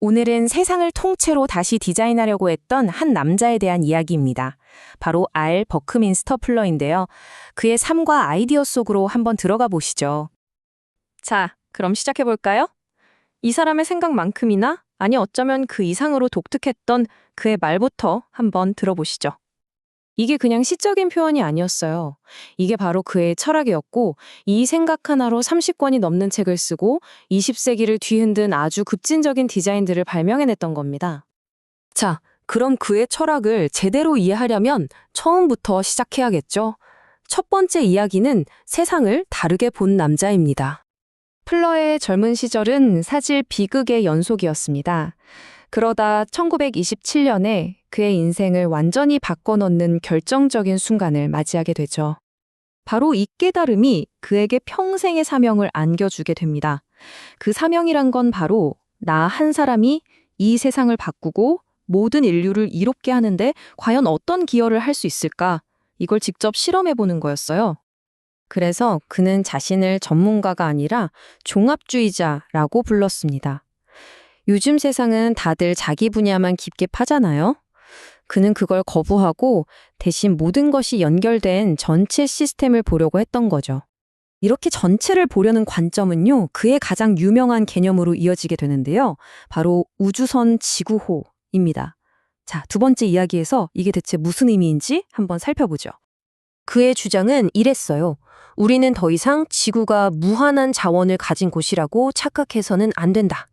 오늘은 세상을 통째로 다시 디자인하려고 했던 한 남자에 대한 이야기입니다. 바로 알 버크민스터 플러인데요. 그의 삶과 아이디어 속으로 한번 들어가 보시죠. 자, 그럼 시작해 볼까요? 이 사람의 생각만큼이나 아니 어쩌면 그 이상으로 독특했던 그의 말부터 한번 들어보시죠. 이게 그냥 시적인 표현이 아니었어요. 이게 바로 그의 철학이었고 이 생각 하나로 30권이 넘는 책을 쓰고 20세기를 뒤흔든 아주 급진적인 디자인들을 발명해냈던 겁니다. 자, 그럼 그의 철학을 제대로 이해하려면 처음부터 시작해야겠죠. 첫 번째 이야기는 세상을 다르게 본 남자입니다. 플러의 젊은 시절은 사실 비극의 연속이었습니다. 그러다 1927년에 그의 인생을 완전히 바꿔놓는 결정적인 순간을 맞이하게 되죠. 바로 이 깨달음이 그에게 평생의 사명을 안겨주게 됩니다. 그 사명이란 건 바로 나 한 사람이 이 세상을 바꾸고 모든 인류를 이롭게 하는데 과연 어떤 기여를 할 수 있을까? 이걸 직접 실험해 보는 거였어요. 그래서 그는 자신을 전문가가 아니라 종합주의자라고 불렀습니다. 요즘 세상은 다들 자기 분야만 깊게 파잖아요. 그는 그걸 거부하고 대신 모든 것이 연결된 전체 시스템을 보려고 했던 거죠. 이렇게 전체를 보려는 관점은요, 그의 가장 유명한 개념으로 이어지게 되는데요. 바로 우주선 지구호입니다. 자, 두 번째 이야기에서 이게 대체 무슨 의미인지 한번 살펴보죠. 그의 주장은 이랬어요. 우리는 더 이상 지구가 무한한 자원을 가진 곳이라고 착각해서는 안 된다.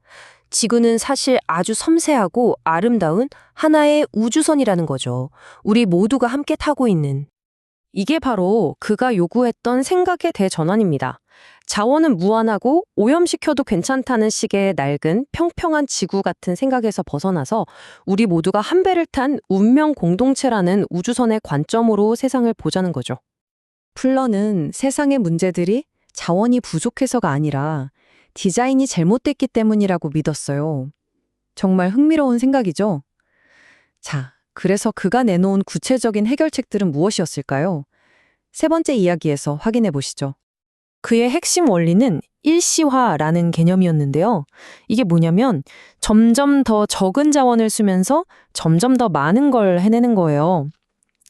지구는 사실 아주 섬세하고 아름다운 하나의 우주선이라는 거죠. 우리 모두가 함께 타고 있는. 이게 바로 그가 요구했던 생각의 대전환입니다. 자원은 무한하고 오염시켜도 괜찮다는 식의 낡은 평평한 지구 같은 생각에서 벗어나서 우리 모두가 한 배를 탄 운명 공동체라는 우주선의 관점으로 세상을 보자는 거죠. 플러는 세상의 문제들이 자원이 부족해서가 아니라 디자인이 잘못됐기 때문이라고 믿었어요. 정말 흥미로운 생각이죠? 자, 그래서 그가 내놓은 구체적인 해결책들은 무엇이었을까요? 세 번째 이야기에서 확인해 보시죠. 그의 핵심 원리는 일시화라는 개념이었는데요. 이게 뭐냐면 점점 더 적은 자원을 쓰면서 점점 더 많은 걸 해내는 거예요.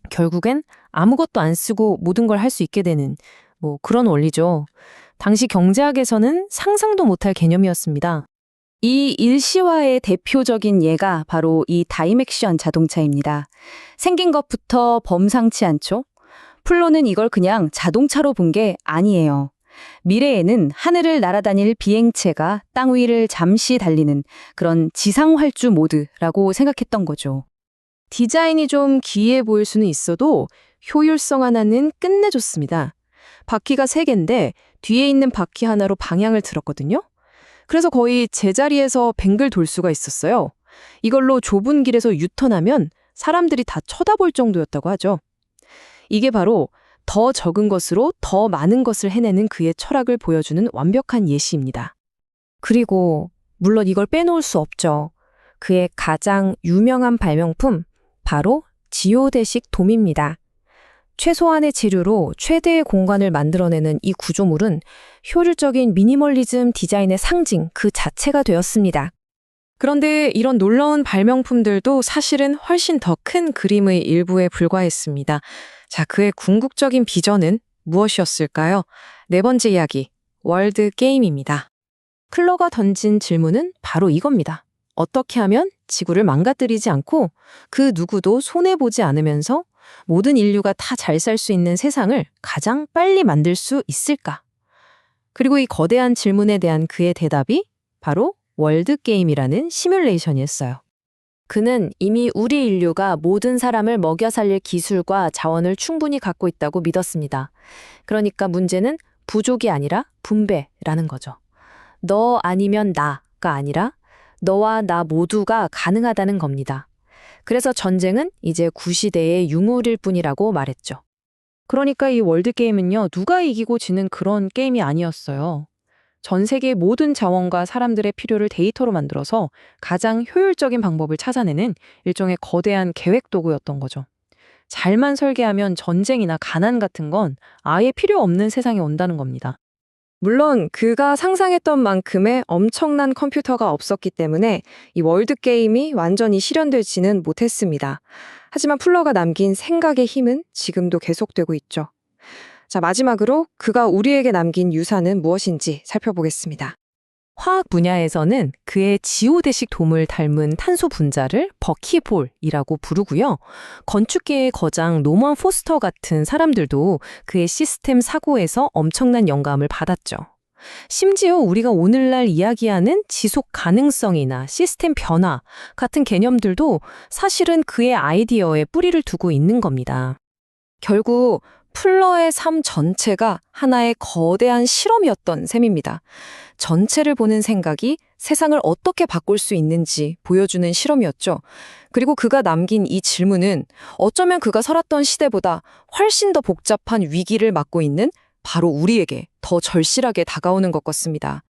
결국엔 아무것도 안 쓰고 모든 걸 할 수 있게 되는 뭐 그런 원리죠. 당시 경제학에서는 상상도 못할 개념이었습니다. 이 일시화의 대표적인 예가 바로 이 다이맥션 자동차입니다. 생긴 것부터 범상치 않죠? 플로는 이걸 그냥 자동차로 본 게 아니에요. 미래에는 하늘을 날아다닐 비행체가 땅 위를 잠시 달리는 그런 지상활주 모드라고 생각했던 거죠. 디자인이 좀 기이해 보일 수는 있어도 효율성 하나는 끝내줬습니다. 바퀴가 3개인데 뒤에 있는 바퀴 하나로 방향을 틀었거든요. 그래서 거의 제자리에서 뱅글 돌 수가 있었어요. 이걸로 좁은 길에서 유턴하면 사람들이 다 쳐다볼 정도였다고 하죠. 이게 바로 더 적은 것으로 더 많은 것을 해내는 그의 철학을 보여주는 완벽한 예시입니다. 그리고 물론 이걸 빼놓을 수 없죠. 그의 가장 유명한 발명품 바로 지오대식 돔입니다. 최소한의 재료로 최대의 공간을 만들어내는 이 구조물은 효율적인 미니멀리즘 디자인의 상징 그 자체가 되었습니다. 그런데 이런 놀라운 발명품들도 사실은 훨씬 더 큰 그림의 일부에 불과했습니다. 자, 그의 궁극적인 비전은 무엇이었을까요? 네 번째 이야기, 월드 게임입니다. 클러가 던진 질문은 바로 이겁니다. 어떻게 하면 지구를 망가뜨리지 않고 그 누구도 손해보지 않으면서 모든 인류가 다 잘 살 수 있는 세상을 가장 빨리 만들 수 있을까? 그리고 이 거대한 질문에 대한 그의 대답이 바로 월드게임이라는 시뮬레이션이었어요. 그는 이미 우리 인류가 모든 사람을 먹여 살릴 기술과 자원을 충분히 갖고 있다고 믿었습니다. 그러니까 문제는 부족이 아니라 분배라는 거죠. 너 아니면 나가 아니라 너와 나 모두가 가능하다는 겁니다. 그래서 전쟁은 이제 구시대의 유물일 뿐이라고 말했죠. 그러니까 이 월드게임은요, 누가 이기고 지는 그런 게임이 아니었어요. 전 세계의 모든 자원과 사람들의 필요를 데이터로 만들어서 가장 효율적인 방법을 찾아내는 일종의 거대한 계획 도구였던 거죠. 잘만 설계하면 전쟁이나 가난 같은 건 아예 필요 없는 세상이 온다는 겁니다. 물론 그가 상상했던 만큼의 엄청난 컴퓨터가 없었기 때문에 이 월드 게임이 완전히 실현되지는 못했습니다. 하지만 풀러가 남긴 생각의 힘은 지금도 계속되고 있죠. 자, 마지막으로 그가 우리에게 남긴 유산은 무엇인지 살펴보겠습니다. 화학 분야에서는 그의 지오대식 돔을 닮은 탄소 분자를 버키볼이라고 부르고요. 건축계의 거장 노먼 포스터 같은 사람들도 그의 시스템 사고에서 엄청난 영감을 받았죠. 심지어 우리가 오늘날 이야기하는 지속 가능성이나 시스템 변화 같은 개념들도 사실은 그의 아이디어에 뿌리를 두고 있는 겁니다. 결국 풀러의 삶 전체가 하나의 거대한 실험이었던 셈입니다. 전체를 보는 생각이 세상을 어떻게 바꿀 수 있는지 보여주는 실험이었죠. 그리고 그가 남긴 이 질문은 어쩌면 그가 살았던 시대보다 훨씬 더 복잡한 위기를 맞고 있는 바로 우리에게 더 절실하게 다가오는 것 같습니다.